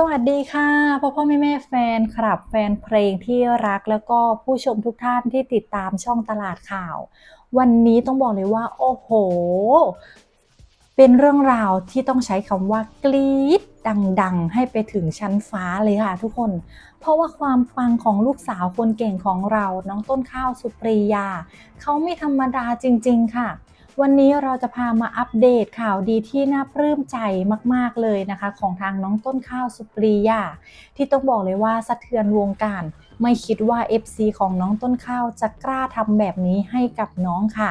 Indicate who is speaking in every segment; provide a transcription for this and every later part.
Speaker 1: สวัสดีค่ะพ่อพ่อแม่แม่แฟนคลับแฟนเพลงที่รักแล้วก็ผู้ชมทุกท่านที่ติดตามช่องตลาดข่าว วันนี้ต้องบอกเลยว่า โอ้โห เป็นเรื่องราวที่ต้องใช้คำว่ากรี๊ดดังๆ ให้ไปถึงชั้นฟ้าเลยค่ะทุกคน เพราะว่าความปังของลูกสาวคนเก่งของเราน้องต้นข้าวสุปรียา เขาไม่ธรรมดาจริง ๆ ค่ะ วันนี้เราจะพามาอัปเดตข่าวดีที่น่าปลื้มใจมาก ๆ เลยนะคะ ของทางน้องต้นข้าวสุปรียาที่ต้องบอกเลยว่าสะเทือนวงการ ไม่คิดว่า FC ของน้องต้นข้าวจะกล้าทำแบบนี้ให้กับน้องค่ะ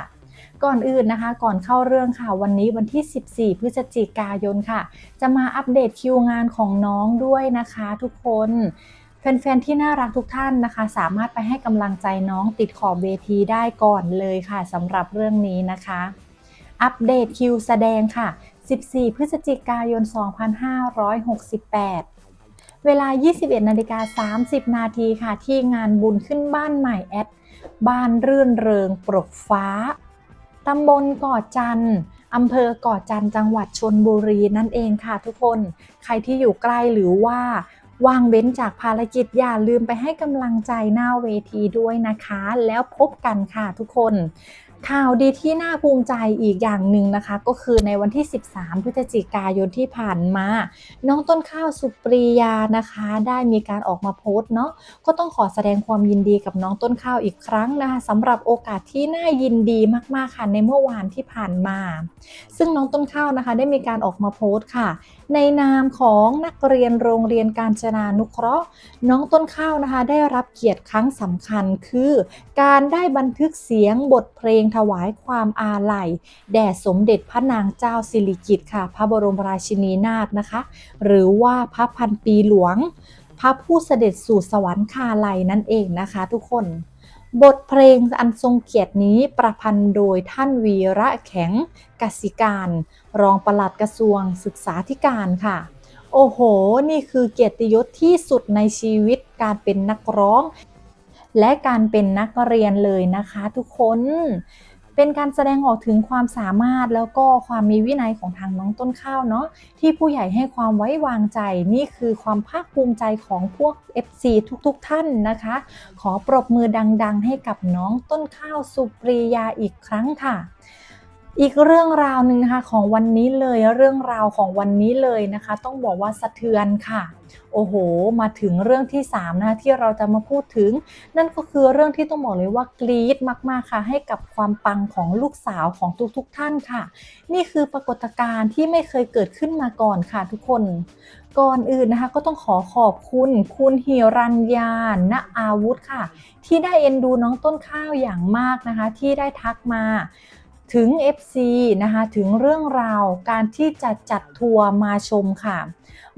Speaker 1: ก่อนอื่นนะคะ ก่อนเข้าเรื่องค่ะ วันนี้วันที่ 14 พฤศจิกายนค่ะ จะมาอัปเดตคิวงานของน้องด้วยนะคะทุกคน แฟนๆที่น่ารักทุกท่านนะคะ สามารถไปให้กำลังใจน้องติดขอบเวทีได้ก่อนเลยค่ะสำหรับเรื่องนี้นะคะ อัปเดตคิวแสดงค่ะ 14 พฤศจิกายน 2568เวลา 21 นาฬิกา 30 นาทีค่ะ ที่งานบุญขึ้นบ้านใหม่แอด บ้านรื่นเริงปรกฟ้า ตำบลกาะจันทร์อำเภอกาะจันทร์จังหวัดชนบุรีนั่นเองค่ะทุกคน ใครที่อยู่ใกล้หรือว่า ว่างเว้นจากภารกิจอย่าลืมไปให้กำลังใจหน้าเวทีด้วยนะคะ แล้วพบกันค่ะทุกคน ข่าวดีที่น่าภูมิใจอีกอย่างหนึ่งนะคะ ก็คือในวันที่ 13 พฤศจิกายนที่ผ่านมา น้องต้นข้าวสุปรียานะคะ ได้มีการออกมาโพสต์เนาะก็ต้องขอแสดงความยินดีกับน้องต้นข้าวอีกครั้งนะคะสำหรับโอกาสที่น่ายินดีมากๆค่ะในเมื่อวานที่ผ่านมา ซึ่งน้องต้นข้าวนะคะ ได้มีการออกมาโพสต์ค่ะ ในนามของนักเรียนโรงเรียนการจนานุเคราะห์ น้องต้นข้าวนะคะ ได้รับเกียรติครั้งสำคัญคือ การได้บันทึกเสียงบทเพลงถวายความอาลัย แด่สมเด็จพระนางเจ้าสิริกิติ์ค่ะ พระบรมราชินีนาถนะคะ หรือว่าพระพันปีหลวง พระผู้เสด็จสู่สวรรคาลัยนั่นเองนะคะทุกคน บทเพลงอันทรงเกียรตินี้ประพันธ์โดยท่านวีระแข็งกสิการ รองปลัดกระทรวงศึกษาธิการค่ะโอ้โห นี่คือเกียรติยศที่สุดในชีวิตการเป็นนักร้อง และการเป็นนักเรียนเลยนะคะทุกคน เป็นการแสดงออกถึงความสามารถแล้วก็ความมีวินัยของทางน้องต้นข้าวเนาะที่ผู้ใหญ่ให้ความไว้วางใจนี่คือความภาคภูมิใจของพวก FC ทุกๆทท่านนะคะ ขอปรบมือดังๆ ให้กับน้องต้นข้าวสุปรียาอีกครั้งค่ะ อีกเรื่องราวหนึ่งนะคะของวันนี้เลยเรื่องราวของวันนี้เลยนะคะ ต้องบอกว่าสะเทือนค่ะ โอ้โห มาถึงเรื่องที่3นะคะที่เราจะมาพูดถึง นั่นก็คือเรื่องที่ต้องบอกเลยว่ากรี๊ดมากๆค่ะ ให้กับความปังของลูกสาวของทุกๆท่านค่ะ นี่คือปรากฏการณ์ที่ไม่เคยเกิดขึ้นมาก่อนค่ะทุกคนก่อนอื่นนะคะก็ต้องขอขอบคุณคุณฮิรัญญาณอาวุธค่ะ ที่ได้เอ็นดูน้องต้นข้าวอย่างมากนะคะ ที่ได้ทักมา ถึง FC นะคะถึงเรื่องราวการที่จะจัดทัวร์มาชมค่ะ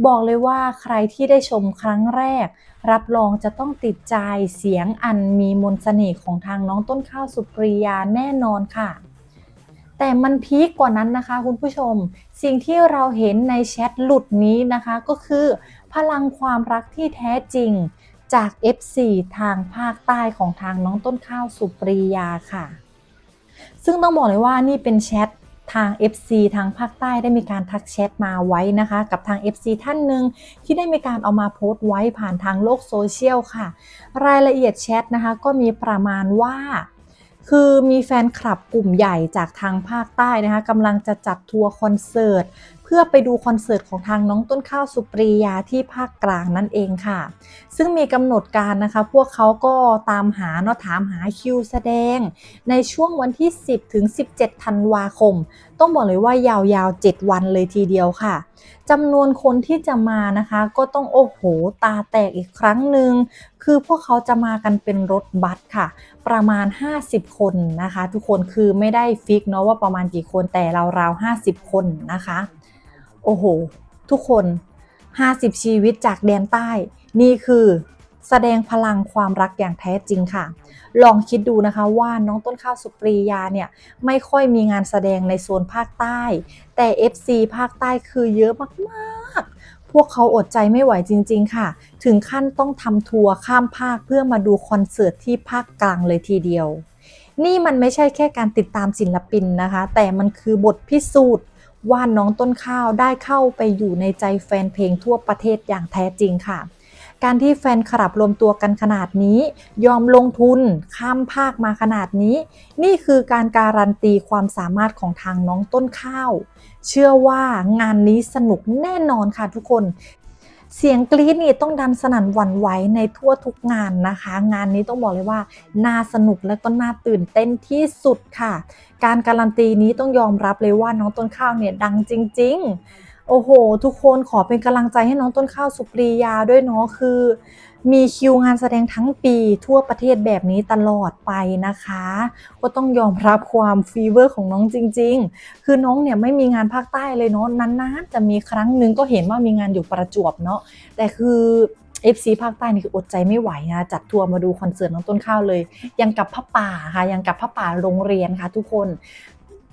Speaker 1: บอกเลยว่าใครที่ได้ชมครั้งแรก รับรองจะต้องติดใจเสียงอันมีมนต์เสน่ห์ของทางน้องต้นข้าวสุปรียาแน่นอนค่ะ แต่มันพีคกว่านั้นนะคะคุณผู้ชม สิ่งที่เราเห็นในแชทหลุดนี้นะคะก็คือ พลังความรักที่แท้จริงจาก F4 ทางภาคใต้ของทางน้องต้นข้าวสุปรียาค่ะ ซึ่งต้องบอกเลยว่านี่เป็นแชททาง FC ทางภาคใต้ได้มีการทักแชทมาไว้นะคะ กับทาง FC ท่านหนึ่งที่ได้มีการเอามาโพสต์ไว้ผ่านทางโลกโซเชียลค่ะ รายละเอียดแชทนะคะก็มีประมาณว่า คือมีแฟนคลับกลุ่มใหญ่จากทางภาคใต้นะคะกำลังจะจัดทัวร์คอนเสิร์ต พื่อไปดูคอนเสิร์ตของทางน้องต้นข้าวสุปรียาที่ภาคกลางนั่นเองค่ะ ซึ่งมีกำหนดการนะคะ พวกเขาก็ตามหาเนาะถามหาคิวแสดง ในช่วงวันที่ 10 ถึง 17 ธันวาคม ต้องบอกเลยว่ายาวๆ 7 วันเลยทีเดียวค่ะจำนวนคนที่จะมานะคะ ก็ต้องโอ้โหตาแตกอีกครั้งหนึ่งคือพวกเขาจะมากันเป็นรถบัสค่ะ ประมาณ 50 คนนะคะ ทุกคนคือไม่ได้ฟิกเนาะว่าประมาณกี่คนแต่ราวๆ50 คนนะคะ อ้โห ทุกคน 50 ชีวิตจากแดนใต้ นี่คือแสดงพลังความรักอย่างแท้จริงค่ะ ลองคิดดูนะคะว่าน้องต้นข้าวสุปรียาเนี่ยไม่ค่อยมีงานแสดงในโซนภาคใต้ แต่ FC ภาคใต้คือเยอะมากๆ พวกเขาอดใจไม่ไหวจริง ๆ ค่ะ ถึงขั้นต้องทำทัวร์ข้ามภาคเพื่อมาดูคอนเสิร์ตที่ภาคกลางเลยทีเดียว นี่มันไม่ใช่แค่การติดตามศิลปินนะคะ แต่มันคือบทพิสูจน์ ว่าน้องต้นข้าวได้เข้าไปอยู่ในใจแฟนเพลงทั่วประเทศอย่างแท้จริงค่ะ การที่แฟนคลับรวมตัวกันขนาดนี้ ยอมลงทุนข้ามภาคมาขนาดนี้ นี่คือการการันตีความสามารถของทางน้องต้นข้าว เชื่อว่างานนี้สนุกแน่นอนค่ะทุกคน เสียงกรี๊ดนี่ต้องดันสนั่นหวั่นไหวในทั่วทุกงานนะคะ งานนี้ต้องบอกเลยว่าน่าสนุกและก็น่าตื่นเต้นที่สุดค่ะ การการันตีนี้ต้องยอมรับเลยว่าน้องต้นข้าวเนี่ยดังจริง ๆ โอ้โห ทุกคนขอเป็นกำลังใจให้น้องต้นข้าวสุปรียาด้วยเนาะคือ มีคิวงานแสดงทั้งปีทั่วประเทศแบบนี้ตลอดไปนะคะ ก็ต้องยอมรับความฟีเวอร์ของน้องจริง ๆ คือน้องเนี่ยไม่มีงานภาคใต้เลยเนาะนานๆจะมีครั้งหนึ่งก็เห็นว่ามีงานอยู่ประจวบเนาะแต่คือ FC ภาคใต้นี่คืออดใจไม่ไหวนะจัดทัวร์มาดูคอนเสิร์ตน้องต้นข้าวเลย ยังกับพระป่าค่ะยังกับพระป่าโรงเรียนค่ะ ทุกคน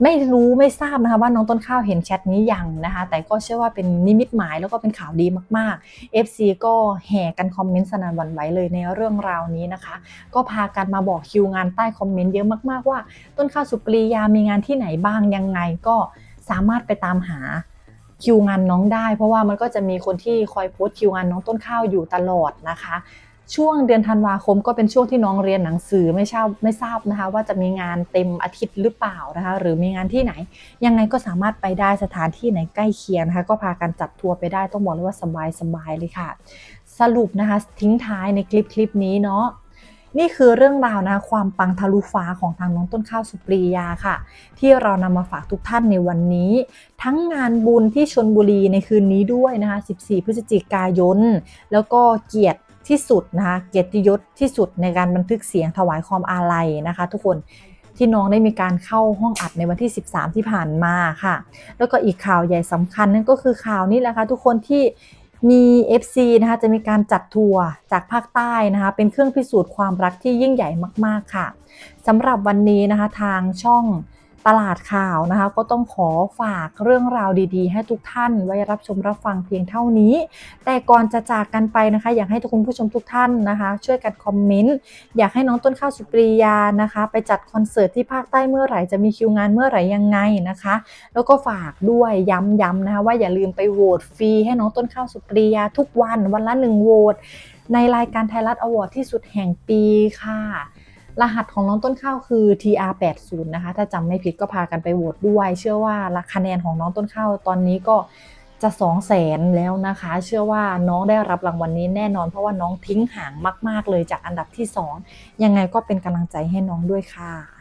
Speaker 1: ไม่รู้ไม่ทราบนะคะว่าน้องต้นข้าวเห็นแชทนี้ยังนะคะ แต่ก็เชื่อว่าเป็นนิมิตหมายแล้วก็เป็นข่าวดีมากๆ FC ก็แห่กันคอมเมนต์สนั่นวันไหวเลยในเรื่องราวนี้นะคะ ก็พากันมาบอกคิวงานใต้คอมเมนต์เยอะมากๆว่า ต้นข้าวสุปรียามีงานที่ไหนบ้างยังไงก็สามารถไปตามหาคิวงานน้องได้ เพราะว่ามันก็จะมีคนที่คอยโพสต์คิวงานน้องต้นข้าวอยู่ตลอดนะคะ ช่วงเดือนธันวาคมก็เป็นช่วงที่น้องเรียนหนังสือไม่ทราบไม่ทราบนะคะ ว่าจะมีงานเต็มอาทิตย์หรือเปล่านะคะ หรือมีงานที่ไหน ยังไงก็สามารถไปได้สถานที่ไหนใกล้เคียงนะคะ ก็พากันจัดทัวร์ไปได้ต้องบอกเลยว่าสบายสบายเลยค่ะ สรุปนะคะทิ้งท้ายในคลิปคลิปนี้เนาะนี่คือเรื่องราวนะคะความปังทะลุฟ้าของทางน้องต้นข้าวสุปรียาค่ะ ที่เรานำมาฝากทุกท่านในวันนี้ ทั้งงานบุญที่ชนบุรีในคืนนี้ด้วยนะคะ 14 พฤศจิกายน แล้วก็เกียรติ ที่สุดนะคะเกียรติยศที่สุดในการบันทึกเสียงถวายความอาลัยนะคะ ทุกคนที่น้องได้มีการเข้าห้องอัดในวันที่ 13 ที่ผ่านมาค่ะ แล้วก็อีกข่าวใหญ่สำคัญนั่นก็คือข่าวนี้แหละค่ะทุกคนที่มี FC นะคะจะมีการจัดทัวร์จากภาคใต้นะคะเป็นเครื่องพิสูจน์ความรักที่ยิ่งใหญ่มาก ๆ ค่ะสำหรับวันนี้นะคะทางช่อง ตลาดข่าวนะคะ ก็ต้องขอฝากเรื่องราวดีๆ ให้ทุกท่านไว้รับชมรับฟังเพียงเท่านี้ แต่ก่อนจะจากกันไปนะคะ อยากให้ทุกคุณผู้ชมทุกท่านนะคะ ช่วยกันคอมเมนต์อยากให้น้องต้นข้าวสุปรียานะคะ ไปจัดคอนเสิร์ตที่ภาคใต้เมื่อไหร่จะมีคิวงานเมื่อไหร่ยังไงนะคะ แล้วก็ฝากด้วยย้ำๆนะคะว่าอย่าลืมไปโหวตฟรีให้น้องต้นข้าวสุปรียาทุกวันวันละหนึ่งโหวตในรายการไทยรัฐอวอร์ดที่สุดแห่งปีค่ะ รหัสของน้องต้นข้าวคือ TR80 นะคะ ถ้าจำไม่ผิดก็พากันไปโหวตด้วย เชื่อว่าคะแนนของน้องต้นข้าวตอนนี้ก็จะ2 0 0แสนแล้วนะคะ เชื่อว่าน้องได้รับรางวัลนี้แน่นอน เพราะว่าน้องทิ้งห่างมาก ๆ เลยจากอันดับที่ 2 ยังไงก็เป็นกำลังใจให้น้องด้วยค่ะ